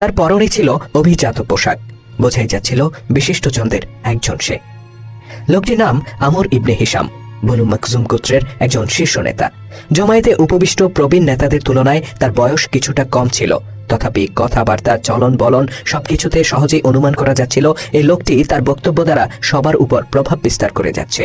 তার পরনে ছিল অভিজাত পোশাক। বোঝাই যাচ্ছিল বিশিষ্টজনদের একজন সে। লোকটির নাম আমর ইবনে হিসাম বনু মকজুম গোত্রের একজন শীর্ষ নেতা। জমায়েতে উপবিষ্ট প্রবীণ নেতাদের তুলনায় তার বয়স কিছুটা কম ছিল। তথাপি কথাবার্তা, চলন বলন সবকিছুতে সহজেই অনুমান করা যাচ্ছিল এই লোকটি তার বক্তব্য দ্বারা সবার উপর প্রভাব বিস্তার করে যাচ্ছে।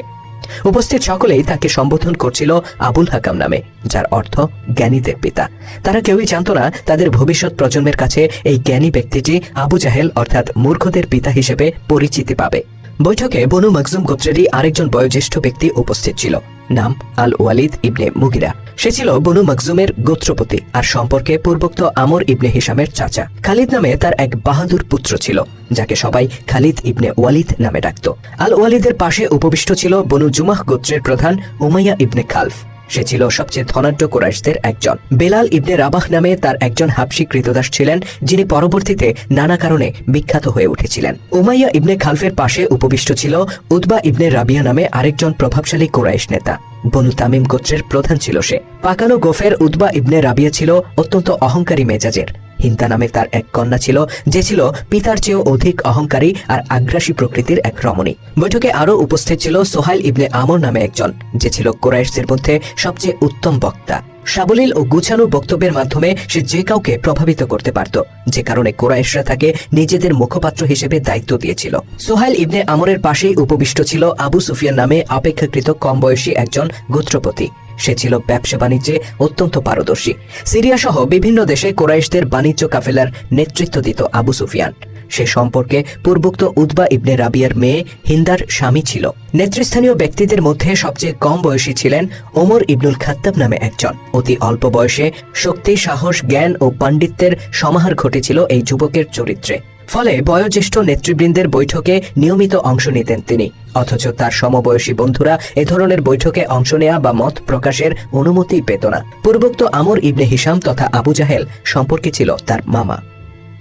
উপস্থিত সকলেই তাকে সম্বোধন করছিল আবুল হাকাম নামে, যার অর্থ জ্ঞানীদের পিতা। তারা কেউই জানত না তাদের ভবিষ্যৎ প্রজন্মের কাছে এই জ্ঞানী ব্যক্তিটি আবু জাহেল অর্থাৎ মূর্খদের পিতা হিসেবে পরিচিতি পাবে। বৈঠকে বনু মকজুম গোত্রেরই আরেকজন বয়োজ্যেষ্ঠ ব্যক্তি উপস্থিত ছিল। নাম আল ওয়ালিদ ইবনে মুগিরা। সে ছিল বনু মকজুমের গোত্রপতি আর সম্পর্কে পূর্বোক্ত আমর ইবনে হিসামের চাচা। খালিদ নামে তার এক বাহাদুর পুত্র ছিল, যাকে সবাই খালিদ ইবনে ওয়ালিদ নামে ডাকত। আল ওয়ালিদের পাশে উপবিষ্ট ছিল বনু জুমাহ গোত্রের প্রধান উমাইয়া ইবনে খালফ। সে ছিল সবচেয়ে ধনাঢ্য কোরাইশদের একজন। বেলাল ইবনে রাবাহ নামে তার একজন হাবসি কৃতদাস ছিলেন, যিনি পরবর্তীতে নানা কারণে বিখ্যাত হয়ে উঠেছিলেন। উমাইয়া ইবনে খালফের পাশে উপবিষ্ট ছিল উদ্বা ইবনে রাবিয়া নামে আরেকজন প্রভাবশালী কোরাইশ নেতা। বনু তামিম গোত্রের প্রধান ছিল সে। পাকানো গোফের উদ্বা ইবনে রাবিয়া ছিল অত্যন্ত অহংকারী মেজাজের। হিন্দা নামে তার এক কন্যা ছিল, যে ছিল পিতার চেয়েও অধিক অহংকারী আর আগ্রাসী প্রকৃতির এক রমণী। বৈঠকে আরও উপস্থিত ছিল সোহাইল ইবনে আমর নামে একজন, যে ছিল কোরাইশদের মধ্যে সবচেয়ে উত্তম বক্তা। সাবলীল ও গুছানো বক্তব্যের মাধ্যমে সে যে কাউকে প্রভাবিত করতে পারত। যে কারণে কোরাইশরা তাকে নিজেদের মুখপাত্র হিসেবে দায়িত্ব দিয়েছিল। সোহাইল ইবনে আমরের পাশেই উপবিষ্ট ছিল আবু সুফিয়ান নামে অপেক্ষাকৃত কম বয়সী একজন গোত্রপতি। সে ছিল ব্যবসা বাণিজ্যে অত্যন্ত পারদর্শী। সিরিয়া সহ বিভিন্ন দেশে কোরাইশদের বাণিজ্য কাফেলার নেতৃত্ব দিত আবু সুফিয়ান। সে সম্পর্কে পূর্বোক্ত উদ্বা ইবনে রাবিয়ার মেয়ে হিন্দার স্বামী ছিল। নেতৃস্থানীয় ব্যক্তিদের মধ্যে সবচেয়ে কম বয়সী ছিলেন ওমর ইবনুল খাত্তাব নামে একজন। অতি অল্প বয়সে শক্তি, সাহস, জ্ঞান ও পাণ্ডিত্যের সমাহার ঘটেছিল এই যুবকের চরিত্রে। ফলে বয়োজ্যেষ্ঠ নেতৃবৃন্দের বৈঠকে নিয়মিত অংশ নিতেন তিনি। অথচ তার সমবয়সী বন্ধুরা এ ধরনের বৈঠকে অংশ নেয়া বা মত প্রকাশের অনুমতি পেত না। পূর্বোক্ত আমর ইবনে হিসাম তথা আবু জাহেল সম্পর্কে ছিল তার মামা।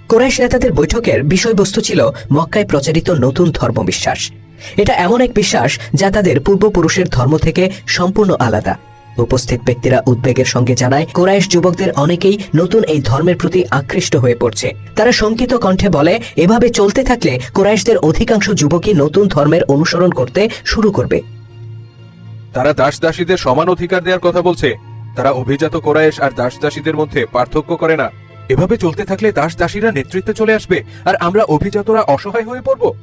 কোরাইশ নেতাদের বৈঠকের বিষয়বস্তু ছিল মক্কায় প্রচারিত নতুন ধর্মবিশ্বাস। এটা এমন এক বিশ্বাস যা তাদের পূর্বপুরুষের ধর্ম থেকে সম্পূর্ণ আলাদা। উপস্থিত ব্যক্তিরা উদ্বেগের সঙ্গে জানায়, কোরাইশ যুবকদের অনেকেই নতুন এই ধর্মের প্রতি আকৃষ্ট হয়ে পড়ছে। তারা শঙ্কিত কণ্ঠে বলে, এভাবে চলতে থাকলে কোরাইশদের অধিকাংশ যুবকই নতুন ধর্মের অনুসরণ করতে শুরু করবে। তারা দাস দাসীদের সমান অধিকার দেওয়ার কথা বলছে। তারা অভিজাত কোরাইশ আর দাস দাসীদের মধ্যে পার্থক্য করে না। এভাবে চলতে থাকলে দাস দাসীরা নেতৃত্বে চলে আসবে, আর আমরা অভিজাতরা অসহায় হয়ে পড়ব।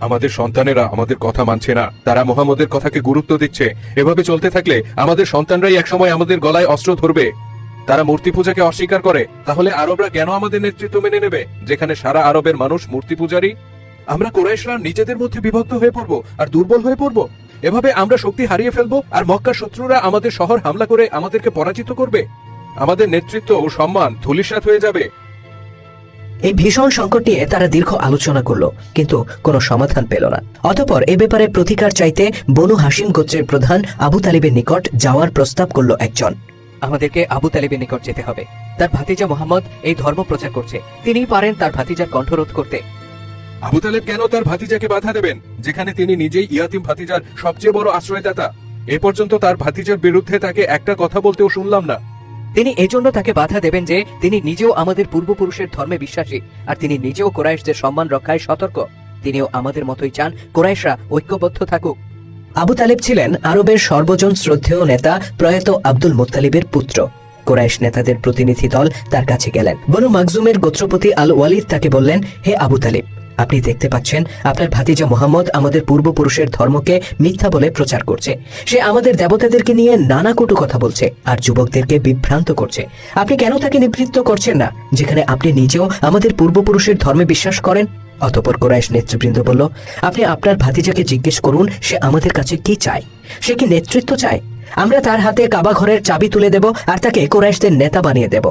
আমাদের সন্তানেরা আমাদের কথা মানছে না। তারা মোহাম্মদের কথাকে গুরুত্ব দিচ্ছে। এভাবে চলতে থাকলে আমাদের সন্তানরাই একসময় আমাদের গলায় অস্ত্র ধরবে। তারা মূর্তি পূজাকে অস্বীকার করে। তাহলে আরবরা কেন আমাদের নেতৃত্ব মেনে নেবে, যেখানে সারা আরবের মানুষ মূর্তি পূজারী আমরা কোরাইশরা নিজেদের মধ্যে বিভক্ত হয়ে পড়ব, আর দুর্বল হয়ে পড়ব। এভাবে আমরা শক্তি হারিয়ে ফেলব, আর মক্কা শত্রুরা আমাদের শহর হামলা করে আমাদেরকে পরাজিত করবে। আমাদের নেতৃত্ব ও সম্মান ধুলিসাৎ হয়ে যাবে। এই ভীষণ সংকট নিয়ে তারা দীর্ঘ আলোচনা করল কিন্তু কোনো সমাধান পেল না। অতঃপর এ ব্যাপারে প্রতিকার চাইতে বনু হাসিম গোত্রের প্রধান আবু তালিবের নিকট যাওয়ার প্রস্তাব করল একজন। আমাদেরকে আবু তালিবের নিকট যেতে হবে। তার ভাতিজা মোহাম্মদ এই ধর্ম প্রচার করছে। তিনি পারেন তার ভাতিজার কণ্ঠরোধ করতে। আবু তালেব কেন তার ভাতিজাকে বাধা দেবেন? যেখানে তিনি নিজেই ইয়াতিম ভাতিজার সবচেয়ে বড় আশ্রয়দাতা। এ পর্যন্ত তার ভাতিজার বিরুদ্ধে তাকে একটা কথা বলতেও শুনলাম না। তিনি এজন্য তাকে বাধা দেবেন যে তিনি নিজেও আমাদের পূর্বপুরুষের ধর্মে বিশ্বাসী, আর তিনি নিজেও কোরাইশদের সম্মান রক্ষায় সতর্ক। তিনিও আমাদের মতোই চান, কোরাইশরা ঐক্যবদ্ধ থাকুক। আবু তালেব ছিলেন আরবের সর্বজন শ্রদ্ধেয় নেতা প্রয়াত আব্দুল মোত্তালিবের পুত্র। কোরাইশ নেতাদের প্রতিনিধি দল তার কাছে গেলেন। বনু মাকজুমের গোত্রপতি আল ওয়ালিদ তাকে বললেন, হে আবু তালিব আপনি দেখতে পাচ্ছেন, আপনার ভাতিজা মোহাম্মদ আমাদের পূর্বপুরুষের ধর্মকে মিথ্যা বলে প্রচার করছে। সে আমাদের দেবতাদেরকে নিয়ে নানা কটু কথা বলছে আর যুবকদেরকে বিভ্রান্ত করছে। আপনি কেন তাকে নিবৃত্ত করছেন না, যেখানে আপনি নিজেও আমাদের পূর্বপুরুষের ধর্মে বিশ্বাস করেন? অতপর কোরাইশ নেতৃবৃন্দ বলল, আপনি আপনার ভাতিজাকে জিজ্ঞেস করুন, সে আমাদের কাছে কি চায়? সে কি নেতৃত্ব চায়? আমরা তার হাতে কাবা ঘরের চাবি তুলে দেব আর তাকে কোরাইশদের নেতা বানিয়ে দেব।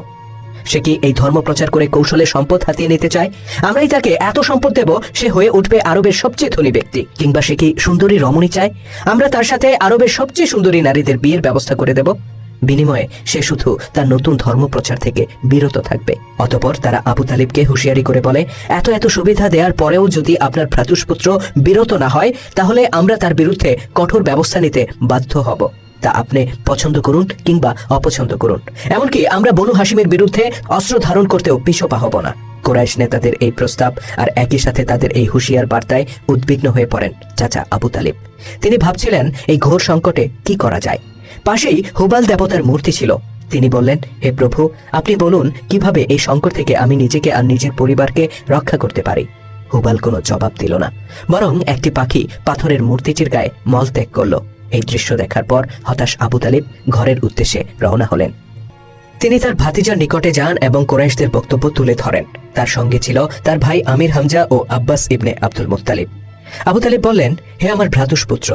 সে কি এই ধর্ম প্রচার করে কৌশলে সম্পদ হাতিয়ে নিতে চায়? আমরাই তাকে এত সম্পদ দেব, সে হয়ে উঠবে আরবের সবচেয়ে ধনী ব্যক্তি। কিংবা সে কি সুন্দরী রমণী চায়? আমরা তার সাথে আরবের সবচেয়ে সুন্দরী নারীদের বিয়ের ব্যবস্থা করে দেব। বিনিময়ে সে শুধু তার নতুন ধর্ম প্রচার থেকে বিরত থাকবে। অতপর তারা আবু তালিবকে হুঁশিয়ারি করে বলে, এত এত সুবিধা দেওয়ার পরেও যদি আপনার ভ্রাতুষ্পুত্র বিরত না হয়, তাহলে আমরা তার বিরুদ্ধে কঠোর ব্যবস্থা নিতে বাধ্য হব। তা আপনি পছন্দ করুন কিংবা অপছন্দ করুন। এমনকি আমরা বনু হাসিমের বিরুদ্ধে অস্ত্র ধারণ করতেও পিছপা হব না। কোরাইশ নেতাদের এই প্রস্তাব আর একই সাথে তাদের এই হুঁশিয়ার বার্তায় উদ্বিগ্ন হয়ে পড়েন চাচা আবু তালিব। তিনি ভাবছিলেন এই ঘোর সংকটে কি করা যায়। পাশেই হুবাল দেবতার মূর্তি ছিল। তিনি বললেন, হে প্রভু, আপনি বলুন, কীভাবে এই সংকট থেকে আমি নিজেকে আর নিজের পরিবারকে রক্ষা করতে পারি? হুবাল কোনো জবাব দিল না। বরং একটি পাখি পাথরের মূর্তিটির গায়ে মল ত্যাগ করল। এই দৃশ্য দেখার পর হতাশ আবু তালিব ঘরের উদ্দেশ্যে রওনা হলেন। তিনি তার ভাতিজার নিকটে যান এবং কোরাইশদের বক্তব্য তুলে ধরেন। তার সঙ্গে ছিল তার ভাই আমির হামজা ও আব্বাস ইবনে আব্দুল মুতালিব আবু তালিব বললেন, হে আমার ভ্রাতুষ্পুত্র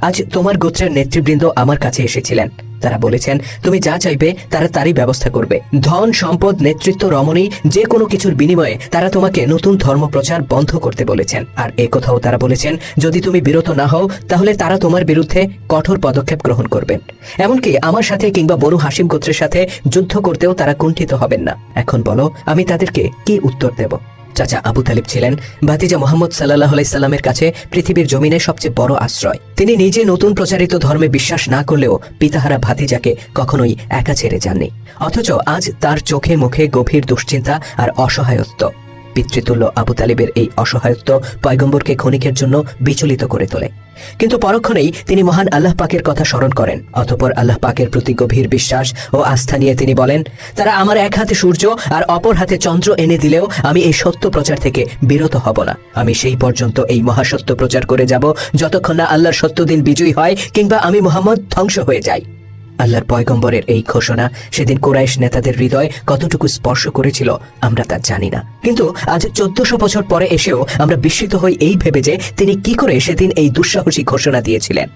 আজ তোমার গোত্রের নেতৃবৃন্দ আমার কাছে এসেছিলেন। তারা বলেছেন, তুমি যা চাইবে, তারা তারই ব্যবস্থা করবে। ধন, সম্পদ, নেতৃত্ব, রমণী, যে কোনো কিছুর বিনিময়ে তারা তোমাকে নতুন ধর্ম প্রচার বন্ধ করতে বলেছেন। আর এ কথাও তারা বলেছেন, যদি তুমি বিরত না হও, তাহলে তারা তোমার বিরুদ্ধে কঠোর পদক্ষেপ গ্রহণ করবেন। এমনকি আমার সাথে কিংবা বনু হাসিম গোত্রের সাথে যুদ্ধ করতেও তারা কুণ্ঠিত হবেন না। এখন বলো, আমি তাদেরকে কি উত্তর দেব? চাচা আবু তালিব ছিলেন। ভাতিজা মোহাম্মদ সাল্লাহ আলাইসাল্লামের কাছে পৃথিবীর জমিনে সবচেয়ে বড় আশ্রয়। তিনি নিজে নতুন প্রচারিত ধর্মে বিশ্বাস না করলেও পিতাহারা ভাতিজাকে কখনোই একা ছেড়ে যাননি। অথচ আজ তার চোখে মুখে গভীর দুশ্চিন্তা আর অসহায়ত্ব। পিতৃতুল্য আবু তালিবের এই অসহায়ত্ব পয়গম্বরকে ক্ষণিকের জন্য বিচলিত করে তোলে। কিন্তু পরক্ষণেই তিনি মহান আল্লাহ পাকের কথা স্মরণ করেন। অতপর আল্লাহ পাকের প্রতি গভীর বিশ্বাস ও আস্থা নিয়ে তিনি বলেন, তারা আমার এক হাতে সূর্য আর অপর হাতে চন্দ্র এনে দিলেও আমি এই সত্য প্রচার থেকে বিরত হব না। আমি সেই পর্যন্ত এই মহাসত্য প্রচার করে যাব যতক্ষণ না আল্লাহর সত্য দিন বিজয়ী হয় কিংবা আমি মোহাম্মদ ধ্বংস হয়ে যাই। আল্লাহর পয়গম্বরের এই ঘোষণা সেদিন কোরাইশ নেতাদের হৃদয় কতটুকু স্পর্শ করেছিল, আমরা তা জানি না। কিন্তু আজ চোদ্দশো বছর পরে এসেও আমরা বিস্মিত হই এই ভেবে যে তিনি কি করে সেদিন এই দুঃসাহসী ঘোষণা দিয়েছিলেন।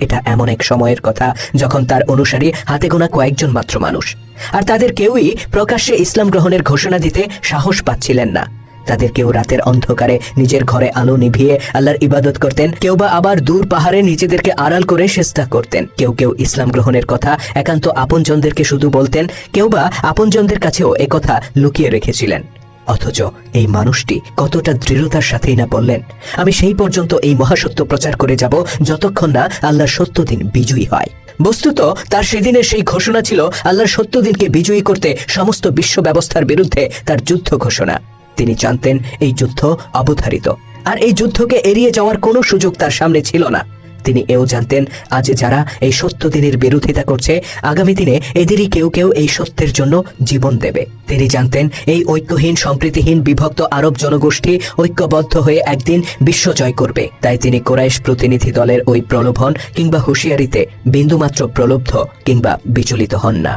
এটা এমন এক সময়ের কথা যখন তার অনুসারী হাতে গোনা কয়েকজন মাত্র মানুষ। আর তাদের কেউই প্রকাশ্যে ইসলাম গ্রহণের ঘোষণা দিতে সাহস পাচ্ছিলেন না। তাদের কেউ রাতের অন্ধকারে নিজের ঘরে আলো নিভিয়ে আল্লাহর ইবাদত করতেন। কেউ বা আবার দূর পাহাড়ে নিজেদেরকে আড়াল করে চেষ্টা করতেন। কেউ কেউ ইসলাম গ্রহণের কথা একান্ত আপনজনদেরকে শুধু বলতেন, কেউ বা আপনজনদের কাছেও একথা লুকিয়ে রেখেছিলেন। অথচ এই মানুষটি কতটা দৃঢ়তার সাথেই না বললেন, আমি সেই পর্যন্ত এই মহাসত্য প্রচার করে যাব যতক্ষণ না আল্লাহর সত্য দিন বিজয়ী হয়। বস্তুত তার সেদিনের সেই ঘোষণা ছিল আল্লাহর সত্য দিনকে বিজয়ী করতে সমস্ত বিশ্ব ব্যবস্থার বিরুদ্ধে তার যুদ্ধ ঘোষণা। তিনি জানতেন এই যুদ্ধ অবধারিত। আর এই যুদ্ধকে এড়িয়ে যাওয়ার কোনো সুযোগ তার সামনে ছিল না। তিনি এও জানতেন, আজ যারা এই সত্য দিনের বিরোধিতা করছে, আগামী দিনে এদেরই কেউ কেউ এই সত্যের জন্য জীবন দেবে। তিনি জানতেন, এই ঐক্যহীন, সম্প্রীতিহীন, বিভক্ত আরব জনগোষ্ঠী ঐক্যবদ্ধ হয়ে একদিন বিশ্ব জয় করবে। তাই তিনি কোরাইশ প্রতিনিধি দলের ওই প্রলোভন কিংবা হুঁশিয়ারিতে বিন্দুমাত্র প্রলুব্ধ কিংবা বিচলিত হন না।